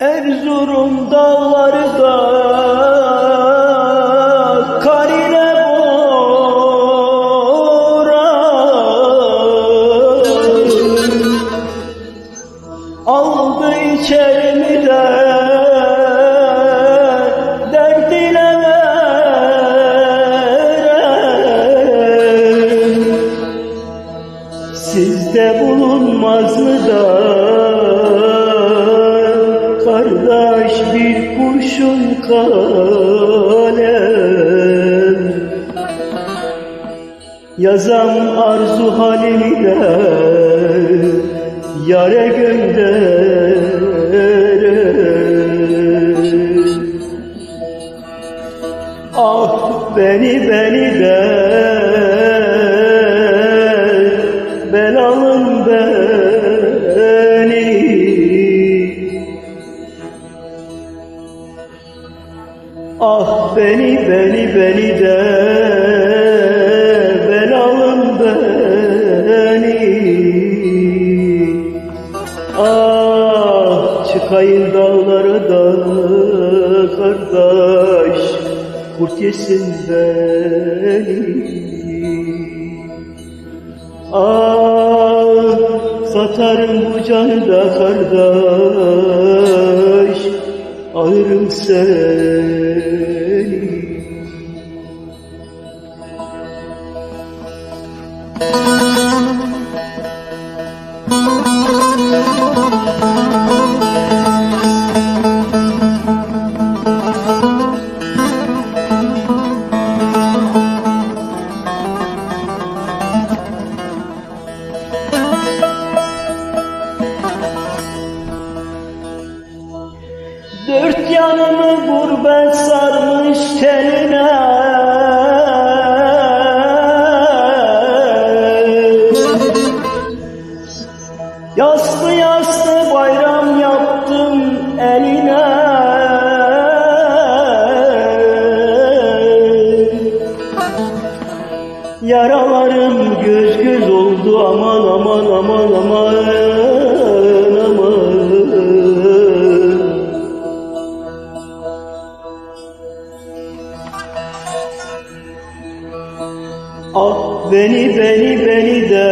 Erzurum dağları da Aldı içerimi de dert ile verer. Sizde bulunmaz mı da kardeş bir kurşun kalem Yazam arzu halini de yare gönderir Ah beni beni de belalım beni. Ah beni beni beni de Çıkayım dağlara da kardeş Kurt yesin beni. Ah satarım bu canı da kardeş Alırım seni yanımı gurbet sarmış tenine Yaslı yaslı bayram yaptım eline. Yaralarım Ah beni beni beni de.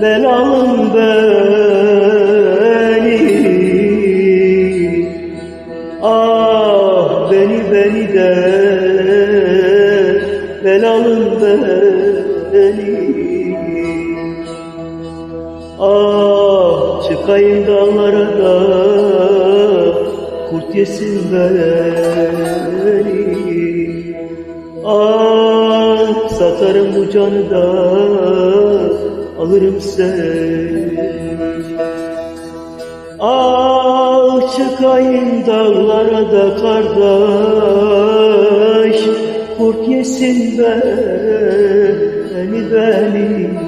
Belalım beni. Ah beni beni de. Belalım beni. Ah çıkayım dağlara da kurt yesin beni Ah satarım bu canı da alırım seni Ah çıkayım dağlara da kardeş Kurt yesin beni beni